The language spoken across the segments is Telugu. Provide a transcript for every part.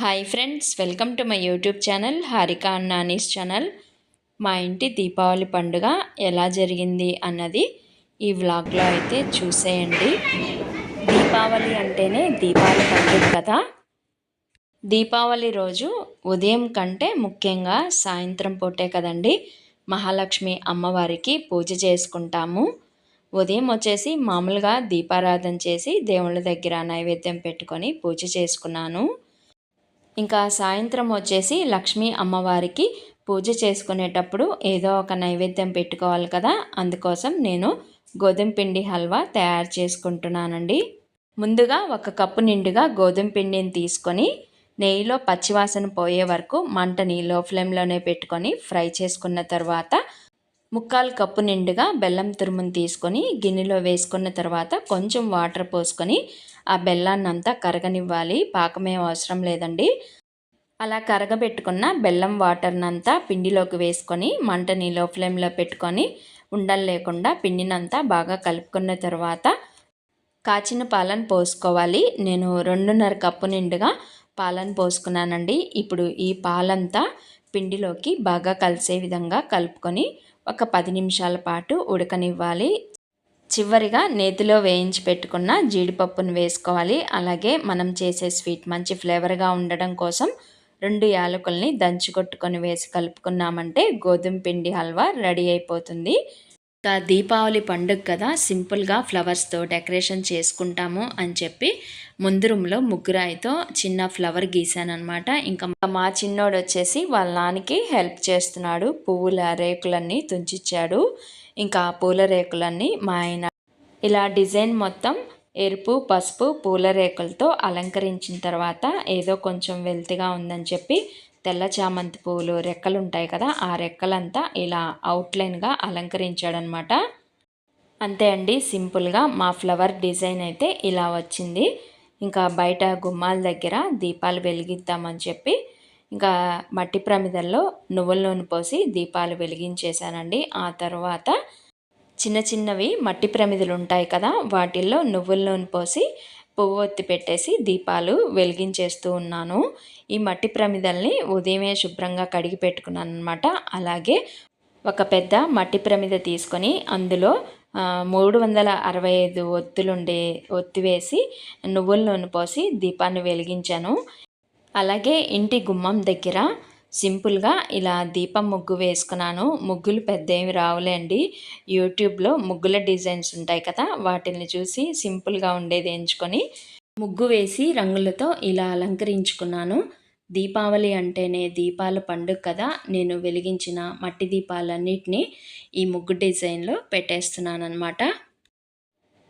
Hi friends welcome to my YouTube channel Harika Nani's channel. మా ఇంటి దీపావళి పండుగ ఎలా జరిగింది అన్నది ఈ వ్లాగ్లో అయితే చూసేయండి. దీపావళి అంటేనే దీపావళి పండుగ కదా? దీపావళి రోజు ఉదయం కంటే ముఖ్యంగా సాయంత్రం పూటే కదండి. మహాలక్ష్మి అమ్మవారికి పూజ చేసుకుంటాము. ఉదయం వచ్చేసి మామూలుగా దీపారాధన చేసి దేవుళ్ళ దగ్గర నైవేద్యం పెట్టుకొని పూజ చేసుకున్నాను. ఇంకా సాయంత్రం వచ్చేసి లక్ష్మీ అమ్మవారికి పూజ చేసుకునేటప్పుడు ఏదో ఒక నైవేద్యం పెట్టుకోవాలి కదా. అందుకోసం నేను గోధుమ పిండి హల్వా తయారు చేసుకుంటున్నానండి. ముందుగా ఒక కప్పు నిండుగా గోధుమ పిండిని తీసుకొని నెయ్యిలో పచ్చివాసన పోయే వరకు మంటని లో ఫ్లేమ్లోనే పెట్టుకొని ఫ్రై చేసుకున్న తర్వాత ముక్కాలు కప్పు నిండుగా బెల్లం తురుమును తీసుకొని గిన్నెలో వేసుకున్న తర్వాత కొంచెం వాటర్ పోసుకొని ఆ బెల్లాన్ని అంతా కరగనివ్వాలి. పాకమేం అవసరం లేదండి. అలా కరగబెట్టుకున్న బెల్లం వాటర్నంతా పిండిలోకి వేసుకొని మంటని లో ఫ్లేమ్లో పెట్టుకొని ఉండలు లేకుండా పిండినంతా బాగా కలుపుకున్న తర్వాత కాచిన పాలను పోసుకోవాలి. నేను రెండున్నర కప్పు నిండుగా పాలను పోసుకున్నానండి. ఇప్పుడు ఈ పాలంతా పిండిలోకి బాగా కలిసే విధంగా కలుపుకొని ఒక పది నిమిషాల పాటు ఉడకనివ్వాలి. చివరిగా నేతిలో వేయించి పెట్టుకున్న జీడిపప్పును వేసుకోవాలి. అలాగే మనం చేసే స్వీట్ మంచి ఫ్లేవర్గా ఉండడం కోసం రెండు యాలకుల్ని దంచి కొట్టుకొని వేసి కలుపుకున్నామంటే గోధుమ పిండి హల్వా రెడీ అయిపోతుంది. ఇంకా దీపావళి పండుగ కదా సింపుల్గా ఫ్లవర్స్తో డెకరేషన్ చేసుకుంటాము అని చెప్పి ముందు రూమ్లో ముగ్గురాయితో చిన్న ఫ్లవర్ అనమాట ఇంకా మా చిన్నోడు వచ్చేసి వాళ్ళ నాన్నకి హెల్ప్ చేస్తున్నాడు. పువ్వుల రేకులన్నీ తుంచిచ్చాడు. ఇంకా పూల రేకులన్నీ మా ఆయన ఇలా డిజైన్ మొత్తం ఎరుపు పసుపు పూల రేకులతో అలంకరించిన తర్వాత ఏదో కొంచెం వెల్తిగా ఉందని చెప్పి తెల్ల చామంతి పువ్వులు రెక్కలు ఉంటాయి కదా ఆ రెక్కలంతా ఇలా అవుట్లైన్గా అలంకరించాడనమాట. అంతే అండి సింపుల్గా మా ఫ్లవర్ డిజైన్ అయితే ఇలా వచ్చింది. ఇంకా బయట గుమ్మాల దగ్గర దీపాలు వెలిగిద్దామని చెప్పి ఇంకా మట్టి ప్రమిదల్లో నువ్వుల నూనె పోసి దీపాలు వెలిగించేశానండి. ఆ తర్వాత చిన్న చిన్నవి మట్టి ప్రమిదలు ఉంటాయి కదా వాటిల్లో నువ్వుల నూనె పోసి పువ్వు ఒత్తి పెట్టేసి దీపాలు వెలిగించేస్తూ ఉన్నాను. ఈ మట్టి ప్రమిదల్ని ఉదయమే శుభ్రంగా కడిగి పెట్టుకున్నాను అనమాట అలాగే ఒక పెద్ద మట్టి ప్రమిద తీసుకొని అందులో మూడు వందల అరవై ఐదు ఒత్తులుండే ఒత్తి వేసి నువ్వుల నూనె పోసి దీపాన్ని వెలిగించాను. అలాగే ఇంటి గుమ్మం దగ్గర సింపుల్గా ఇలా దీపం ముగ్గు వేసుకున్నాను. ముగ్గులు పెద్ద ఏమి రావులేండి. యూట్యూబ్లో ముగ్గుల డిజైన్స్ ఉంటాయి కదా వాటిని చూసి సింపుల్గా ఉండేది ఎంచుకొని ముగ్గు వేసి రంగులతో ఇలా అలంకరించుకున్నాను. దీపావళి అంటేనే దీపాల పండుగ కదా నేను వెలిగించిన మట్టి దీపాలన్నిటినీ ఈ ముగ్గు డిజైన్లో పెట్టేస్తున్నాను అనమాట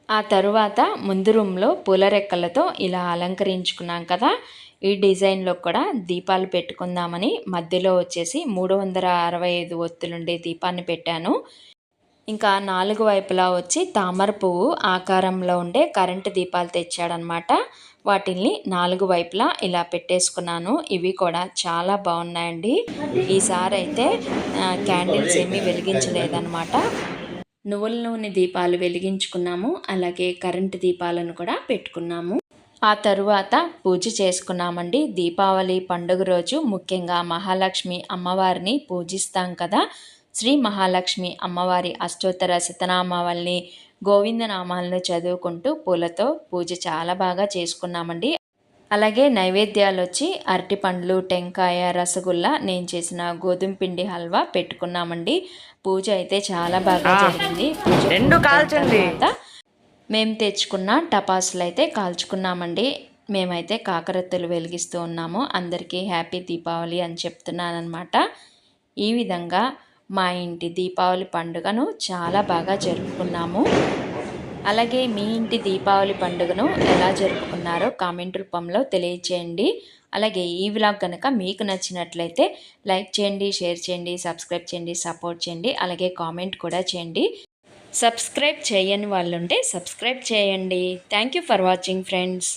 ఆ తరువాత ముందు రూమ్లో పూల రెక్కలతో ఇలా అలంకరించుకున్నాం కదా ఈ డిజైన్లో కూడా దీపాలు పెట్టుకుందామని మధ్యలో వచ్చేసి మూడు వందల అరవై ఐదు ఒత్తులుండే దీపాన్ని పెట్టాను. ఇంకా నాలుగు వైపులా వచ్చి తామర పువ్వు ఆకారంలో ఉండే కరెంటు దీపాలు తెచ్చాడనమాట. వాటిని నాలుగు వైపులా ఇలా పెట్టేసుకున్నాను. ఇవి కూడా చాలా బాగున్నాయండి. ఈసారి అయితే క్యాండిల్స్ ఏమీ వెలిగించలేదన్నమాట నువ్వుల నూనె దీపాలు వెలిగించుకున్నాము. అలాగే కరెంటు దీపాలను కూడా పెట్టుకున్నాము. ఆ తరువాత పూజ చేసుకున్నామండి. దీపావళి పండుగ రోజు ముఖ్యంగా మహాలక్ష్మి అమ్మవారిని పూజిస్తాం కదా. శ్రీ మహాలక్ష్మి అమ్మవారి అష్టోత్తర శతనామావల్ని గోవిందనామాలను చదువుకుంటూ పూలతో పూజ చాలా బాగా చేసుకున్నామండి. అలాగే నైవేద్యాలు వచ్చి అరటి పండ్లు టెంకాయ రసగుల్లా నేను చేసిన గోధుమ పిండి హల్వా పెట్టుకున్నామండి. పూజ అయితే చాలా బాగా జరిగింది. రెండు కాల్చండి. మేము తెచ్చుకున్న టపాసులు అయితే కాల్చుకున్నామండి. మేమైతే కాకరత్తులు వెలిగిస్తూ ఉన్నాము. అందరికీ హ్యాపీ దీపావళి అని చెప్తున్నానమాట ఈ విధంగా మా ఇంటి దీపావళి పండుగను చాలా బాగా జరుపుకున్నాము. అలాగే మీ ఇంటి దీపావళి పండుగను ఎలా జరుపుకున్నారో కామెంట్ రూపంలో తెలియచేయండి. అలాగే ఈ వ్లాగ్ కనుక మీకు నచ్చినట్లయితే లైక్ చేయండి షేర్ చేయండి సబ్స్క్రైబ్ చేయండి సపోర్ట్ చేయండి అలాగే కామెంట్ కూడా చేయండి. సబ్స్క్రైబ్ చేయని వాళ్ళు ఉంటే సబ్స్క్రైబ్ చేయండి. Thank you for watching friends